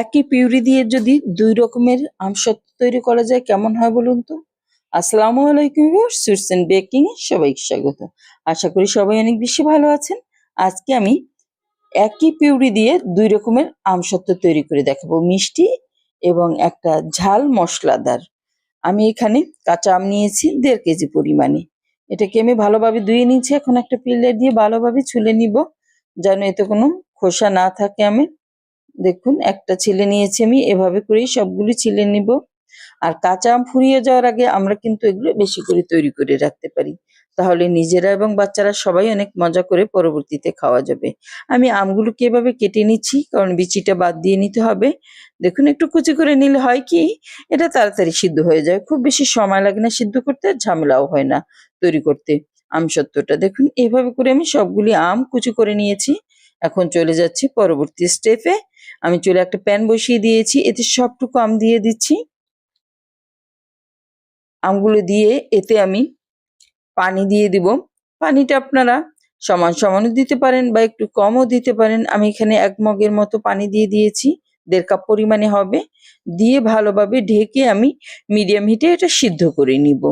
একই পিউরি দিয়ে যদি দুই রকমের আমসত্ব তৈরি করা যায়, কেমন হয় বলুন তো? আসসালামু আলাইকুম সুইটস এন্ড বেকিং এ সবাইকে স্বাগত। আশা করি সবাই অনেক বেশি ভালো আছেন। আজকে আমি একই পিউরি দিয়ে দুই রকমের আমসত্ব তৈরি করে দেখাবো, মিষ্টি এবং একটা ঝাল মশলাদার। আমি এখানে কাঁচা আম নিয়েছি, দেড় কেজি পরিমাণে। এটাকে আমি ভালোভাবে ধুয়ে নিয়েছি, এখন একটা পিলার দিয়ে ভালোভাবে ছুলে নিব, যেন এতে কোনো খোসা না থাকে আমি দেখুন, একটা ছিলে নিয়েছি আমি, এভাবে করেই সবগুলি ছিলে নিব। আর কাঁচা আম ফুরিয়ে যাওয়ার আগে আমরা কিন্তু এগুলো বেশি করে তৈরি করে রাখতে পারি। তাহলে নিজেরা এবং বাচ্চারা সবাই অনেক মজা করে পরবর্তীতে খাওয়া যাবে। আমি আমগুলোকে এভাবে কেটে নিচ্ছি, কারণ বিচিটা বাদ দিয়ে নিতে হবে। দেখুন, একটু কুচি করে নিলে হয় কি, এটা তাড়াতাড়ি সিদ্ধ হয়ে যায়। খুব বেশি সময় লাগে না সিদ্ধ করতে, ঝামেলাও হয় না তৈরি করতে। আম সত্ত্বটা দেখুন, এভাবে করে আমি সবগুলি আম কুচি করে নিয়েছি। এখন চলে যাচ্ছি পরবর্তী স্টেপে আমি চলে একটা প্যান বসিয়ে দিয়েছি, এতে সবটুকু আম দিয়ে দিচ্ছি। আমগুলো দিয়ে এতে আমি পানি দিয়ে দিব। পানিটা আপনারা সমান সমানও দিতে পারেন বা একটু কমও দিতে পারেন। আমি এখানে এক মগের মতো পানি দিয়ে দিয়েছি, দেড় কাপ পরিমাণে হবে। দিয়ে ভালোভাবে ঢেকে আমি মিডিয়াম হিটে এটা সিদ্ধ করে নিব।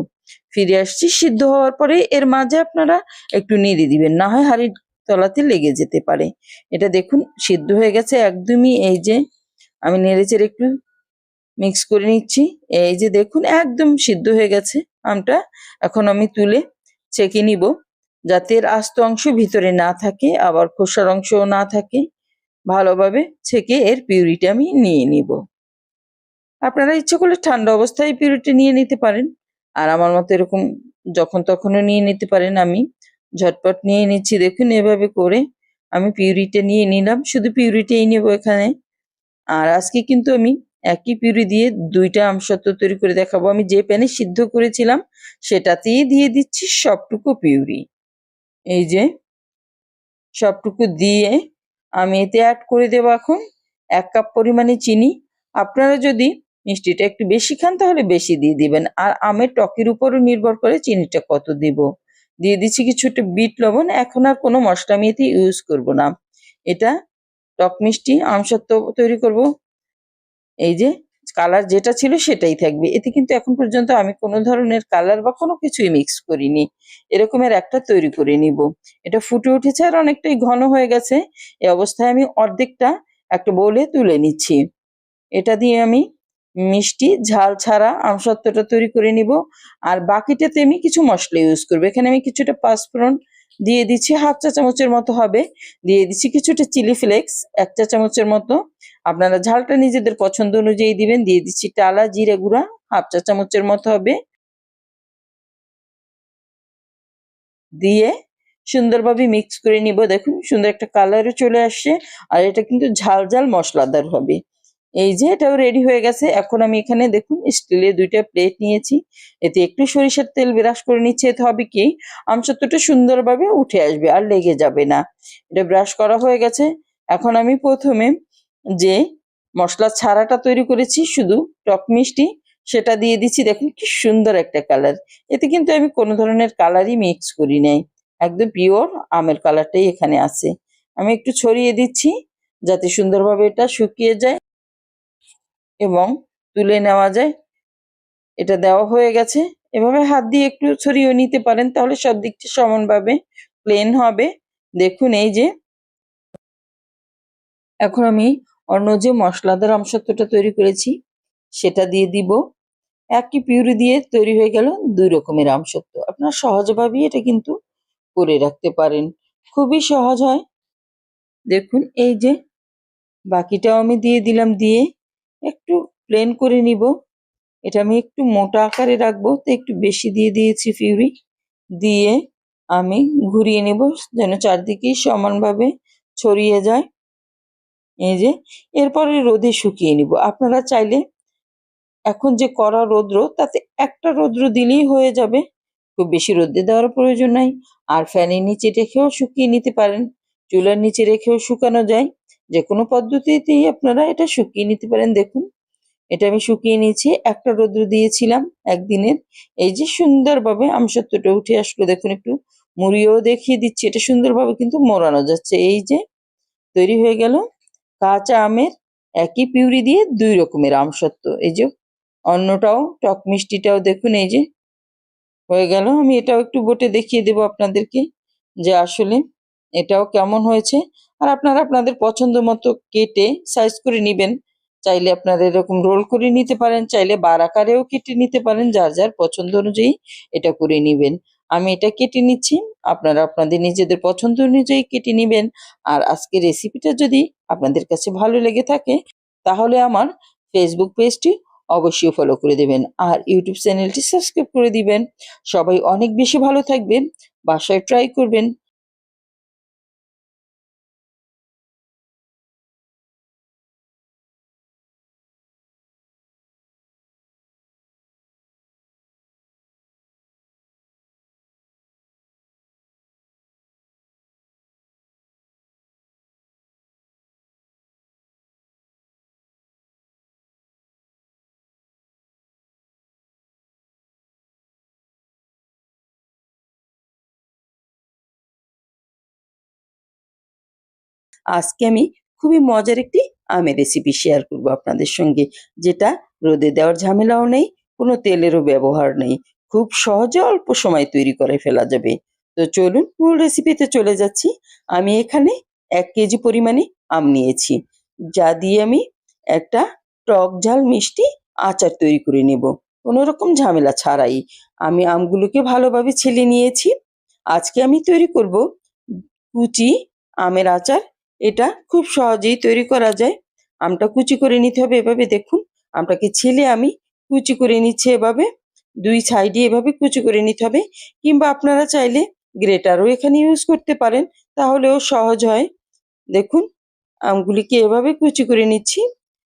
ফিরে আসছি, সিদ্ধ হওয়ার পরে এর মাঝে আপনারা একটু নেড়ে দিবেন। না হয় হাঁড়ির তলাতে লেগে যেতে পারে। এটা দেখুন, সিদ্ধ হয়ে গেছে একদমই। এই যে আমি নেড়েচেড়ে একটু মিক্স করে নিচ্ছি। এই যে দেখুন, একদম সিদ্ধ হয়ে গেছে আমটা। এখন আমি তুলে ছেঁকে নিব যাতে এর আস্ত অংশ ভিতরে না থাকে, আবার খোসার অংশও না থাকে। ভালোভাবে ছেঁকে এর পিউরিটা আমি নিয়ে নিব। আপনারা ইচ্ছে করলে ঠান্ডা অবস্থায় পিউরিটি নিয়ে নিতে পারেন। আর আমার মতো এরকম যখন তখনও নিয়ে নিতে পারেন আমি। ঝটপট নিয়ে নিচ্ছি। দেখুন এভাবে করে আমি পিউরিটা নিয়ে নিলাম। শুধু পিউরিটাই নেব এখানে। আর আজকে কিন্তু আমি একই পিউরি দিয়ে দুইটা আমসত্ব তৈরি করে দেখাবো। আমি যে প্যানে সিদ্ধ করেছিলাম, সেটাতেই দিয়ে দিচ্ছি সবটুকু পিউরি। এই যে, সবটুকু দিয়ে আমি এতে অ্যাড করে দেবো এখন এক কাপ পরিমাণে চিনি। আপনারা যদি মিষ্টিটা একটু বেশি খান, তাহলে বেশি দিয়ে দিবেন। আর আমের টকের উপরও নির্ভর করে চিনিটা কত দিব। দিয়ে দিচ্ছি কিছুটা বিট লবণ। এখন আর কোনো মশলা এতে ইউজ করব না। এটা টক মিষ্টি আমসত্ব তৈরি করব। এই যে কালার যেটা ছিল সেটাই থাকবে। এতে কিন্তু এখন পর্যন্ত আমি কোনো ধরনের কালার বা কোনো কিছুই মিক্স করিনি। এরকমের একটা তৈরি করে নিব। এটা ফুটে উঠেছে আর অনেকটাই ঘন হয়ে গেছে। এই অবস্থায় আমি অর্ধেকটা একটা বোলে তুলে নিচ্ছি। এটা দিয়ে আমি মিষ্টি, ঝাল ছাড়া আমসত্ত্বটা তৈরি করে নিব। আর বাকিটাতে আমি কিছু মশলা ইউজ করব। এখানে আমি কিছুটা পাঁচফোড়ন দিয়ে দিচ্ছি, হাফ চা চামচের মতো হবে। দিয়ে দিচ্ছি কিছুটা চিলি ফ্লেক্স, এক চা চামচের মতো। আপনারা ঝালটা নিজেদের পছন্দ অনুযায়ী দিবেন। দিয়ে দিচ্ছি টালা জিরে গুঁড়া, হাফ চা চামচের মতো হবে। দিয়ে সুন্দরভাবে মিক্স করে নিব। দেখুন, সুন্দর একটা কালারও চলে আসছে। আর এটা কিন্তু ঝাল ঝাল মশলাদার হবে। এই যে এটাও রেডি হয়ে গেছে। এখন আমি এখানে দেখুন স্টিলের দুইটা প্লেট নিয়েছি। এতে একটু সরিষার তেল ব্রাশ করে নিচ্ছে, এতে হবে কি? আমসত্বটা সুন্দরভাবে উঠে আসবে, আর লেগে যাবে না। এটা ব্রাশ করা হয়ে গেছে। এখন আমি প্রথমে যে মশলা ছাড়াটা তৈরি করেছি, শুধু টক মিষ্টি, সেটা দিয়ে দিচ্ছি। দেখুন কি সুন্দর একটা কালার এতে কিন্তু আমি কোনো ধরনের কালারই মিক্স করি নাই। একদম পিওর আমের কালারটাই এখানে আছে। আমি একটু ছড়িয়ে দিচ্ছি, যাতে সুন্দরভাবে এটা শুকিয়ে যায়। এবং তুলে নেওয়া যায়। এটা দেওয়া হয়ে গেছে। এভাবে হাত দিয়ে একটু ছড়িয়ে নিতে পারেন, তাহলে সব দিকটা সমানভাবে প্লেন হবে। দেখুন এই যে। এখন আমি অন্য যে মশলাদার আমসত্বটা তৈরি করেছি, সেটা দিয়ে দিব। একই পিউরি দিয়ে তৈরি হয়ে গেল দুই রকমের আমসত্ব আপনারা সহজভাবেই এটা কিন্তু করে রাখতে পারেন। খুবই সহজ হয়। দেখুন এই যে, বাকিটাও আমি দিয়ে দিলাম দিয়ে একটু প্লেন করে নিব। এটা আমি একটু মোটা আকারে রাখব, তো একটু বেশি দিয়ে দিয়েছি পিউরি দিয়ে আমি ঘুরিয়ে নেব, যেন চারদিকেই সমানভাবে ছড়িয়ে যায়। এই যে, এরপরে রোদে শুকিয়ে নিব। আপনারা চাইলে এখন যে কড়া রৌদ্র, তাতে একটা রৌদ্র দিলেই হয়ে যাবে। খুব বেশি রোদে দেওয়ার প্রয়োজন নাই। আর ফ্যানের নিচে রেখেও শুকিয়ে নিতে পারেন। চুলার নিচে রেখেও শুকানো যায়। যে কোনো পদ্ধতিতেই আপনারা এটা শুকিয়ে নিতে পারেন। দেখুন, এটা আমি শুকিয়ে নিয়েছি, একটা রৌদ্র দিয়েছিলাম একদিনের। এই যে সুন্দরভাবে আমসত্বটা উঠে আসলো, দেখুন একটু মুড়িও দেখিয়ে দিচ্ছি, এটা সুন্দরভাবে কিন্তু মোড়ানো যাচ্ছে। এই যে তৈরি হয়ে গেল কাঁচা আমের একই পিউরি দিয়ে দুই রকমের আমসত্ত্ব এই যে অন্যটাও টক মিষ্টিটাও দেখুন, এই যে হয়ে গেল। আমি এটাও একটু বটে দেখিয়ে দেবো আপনাদেরকে যে আসলে এটাও কেমন হয়েছে। আর আপনারা আপনাদের পছন্দ মতো কেটে সাইজ করে নেবেন। চাইলে আপনারা এরকম রোল করে নিতে পারেন, চাইলে বার আকারেও কেটে নিতে পারেন, যার যার পছন্দ অনুযায়ী এটা করে নেবেন। আমি এটা কেটে নিচ্ছি, আপনারা আপনাদের নিজেদের পছন্দ অনুযায়ী কেটে নেবেন। আর আজকে রেসিপিটা যদি আপনাদের কাছে ভালো লেগে থাকে, তাহলে আমার ফেসবুক পেজটি অবশ্যই ফলো করে দেবেন। আর ইউটিউব চ্যানেলটি সাবস্ক্রাইব করে দিবেন। সবাই অনেক বেশি ভালো থাকবেন। বাসায় ট্রাই করবেন। আজকে আমি খুবই মজার একটি আমের রেসিপি শেয়ার করব আপনাদের সঙ্গে, যেটা রোদে দেওয়ার ঝামেলাও নেই, কোনো তেলেরও ব্যবহার নেই। খুব সহজে অল্প সময় তৈরি করে ফেলা যাবে। তো চলুন মূল রেসিপিতে চলে যাচ্ছি। আমি এখানে এক কেজি পরিমাণে আম নিয়েছি। যা দিয়ে আমি একটা টক ঝাল মিষ্টি আচার তৈরি করে নেব। কোনো রকম ঝামেলা ছাড়াই। আমি আমগুলোকে ভালোভাবে ছেলে নিয়েছি। আজকে আমি তৈরি করব কুচি আমের আচার এটা খুব সহজেই তৈরি করা যায়। আমটা কুচি করে নিতে হবে এভাবে, দেখুন। আমটাকে ছেলে আমি কুচি করে নিচ্ছি এভাবে। দুই সাইডে এভাবে কুচি করে নিতে হবে। কিংবা আপনারা চাইলে গ্রেটারও এখানে ইউজ করতে পারেন, তাহলেও সহজ হয়। দেখুন, আমগুলিকে এভাবে কুচি করে নিচ্ছি।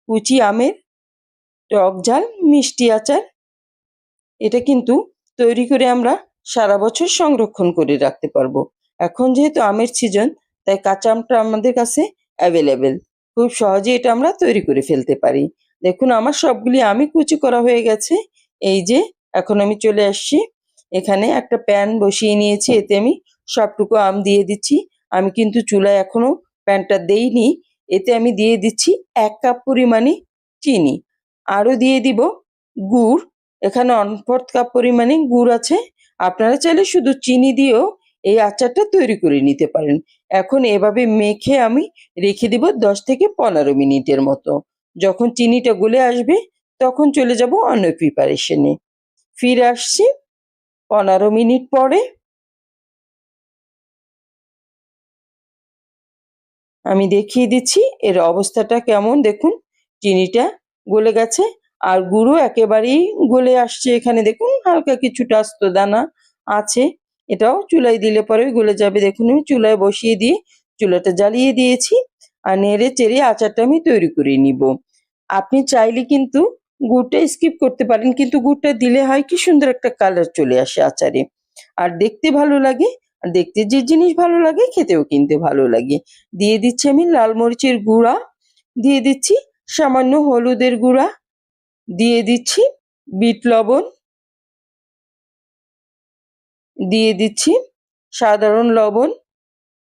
কুচি আমের টক ঝাল, মিষ্টি আচার, এটা কিন্তু তৈরি করে আমরা সারা বছর সংরক্ষণ করে রাখতে পারব। এখন যেহেতু আমের সিজন তাই কাঁচা আমটা আমাদের কাছে অ্যাভেলেবেল খুব সহজে এটা আমরা তৈরি করে ফেলতে পারি। দেখুন, আমার সবগুলি আমি কুচি করা হয়ে গেছে। এই যে, এখন আমি চলে আসছি। এখানে একটা প্যান বসিয়ে নিয়েছি। এতে আমি সবটুকু আম দিয়ে দিচ্ছি। আমি কিন্তু চুলায় এখনও প্যানটা দেইনি। এতে আমি দিয়ে দিচ্ছি এক কাপ পরিমাণে চিনি। আরও দিয়ে দিব গুড়। এখানে অনফোর্থ কাপ পরিমাণে গুড় আছে। আপনারা চাইলে শুধু চিনি দিয়েও এই আচারটা তৈরি করে নিতে পারেন। এখন এভাবে মেখে আমি রেখে দিব দশ থেকে পনেরো মিনিটের মতো। যখন চিনিটা গলে আসবে, তখন চলে যাব অন্য প্রিপারেশনে ফিরে আসছি পনেরো মিনিট পরে। আমি দেখিয়ে দিচ্ছি এর অবস্থাটা কেমন। দেখুন, চিনিটা গলে গেছে আর গুঁড়ো একেবারেই গলে আসছে এখানে। দেখুন, হালকা কিছুটা আস্ত দানা আছে। এটাও চুলায় দিলে পরে গলে যাবে। দেখুন, আমি চুলায় বসিয়ে দিয়ে চুলাটা জ্বালিয়ে দিয়েছি আর নেড়ে চেড়ে আচারটা আমি তৈরি করে নিব। আপনি চাইলে কিন্তু গুড়টা স্কিপ করতে পারেন, কিন্তু গুড়টা দিলে হয় কি সুন্দর একটা কালার চলে আসে আচারে। আর দেখতে ভালো লাগে, আর দেখতে যে জিনিস ভালো লাগে, খেতেও কিনতে ভালো লাগে। দিয়ে দিচ্ছি আমি লাল মরিচের গুঁড়া, দিয়ে দিচ্ছি সামান্য হলুদের গুঁড়া, দিয়ে দিচ্ছি বিট লবণ দিয়ে দিচ্ছি সাধারণ লবণ।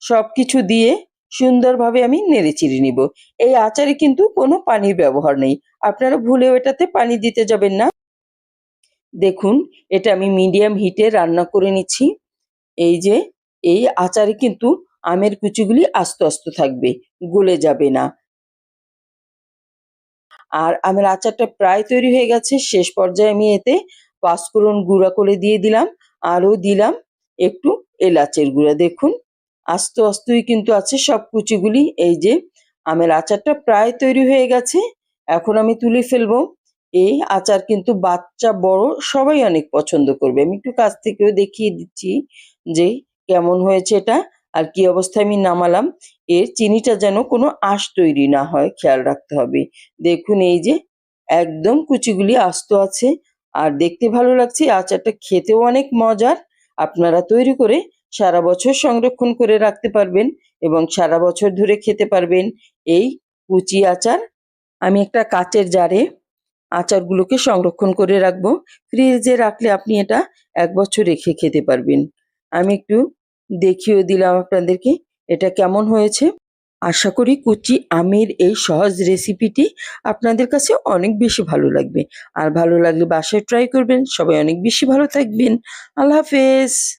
সব কিছু দিয়ে সুন্দরভাবে আমি নেড়ে চিড়ে নিব। এই আচারে কিন্তু কোনো পানির ব্যবহার নেই। আপনারা ভুলেও এটাতে পানি দিতে যাবেন না। দেখুন, এটা আমি মিডিয়াম হিটে রান্না করে নিচ্ছি। এই যে, এই আচারে কিন্তু আমের কুচিগুলি আস্তে আস্তে থাকবে, গলে যাবে না। আর আমের আচারটা প্রায় তৈরি হয়ে গেছে। শেষ পর্যায়ে আমি এতে পাঁচফোড়ন গুঁড়া করে দিয়ে দিলাম। আরও দিলাম একটু এলাচের গুঁড়া। দেখুন, আস্তে আস্তেই কিন্তু আছে সব কুচিগুলি এই যে, আমের আচারটা প্রায় তৈরি হয়ে গেছে। এখন আমি তুলে ফেলব। এই আচার কিন্তু বাচ্চা, বড় সবাই অনেক পছন্দ করবে। আমি একটু কাছ থেকেও দেখিয়ে দিচ্ছি যে, কেমন হয়েছে এটা আর কি অবস্থায় আমি নামালাম। এর চিনিটা যেন কোনো আঁশ তৈরি না হয়, খেয়াল রাখতে হবে। দেখুন, এই যে, একদম কুচিগুলি আস্ত আছে। আর দেখতে ভালো লাগছে আচারটা খেতেও অনেক মজার। আপনারা তৈরি করে সারা বছর সংরক্ষণ করে রাখতে পারবেন এবং সারা বছর ধরে খেতে পারবেন এই কুচি আচার। আমি একটা কাচের জারে আচারগুলোকে সংরক্ষণ করে রাখব। ফ্রিজে রাখলে আপনি এটা এক বছর রেখে খেতে পারবেন। আমি একটু দেখিয়ে দিলাম আপনাদেরকে, এটা কেমন হয়েছে। আশা করি কুচি আমের এই সহজ রেসিপিটি আপনাদের কাছে অনেক বেশি ভালো লাগবে। আর ভালো লাগলে বাসায় ট্রাই করবেন। সবাই অনেক বেশি ভালো থাকবেন। আল্লাহ হাফেজ।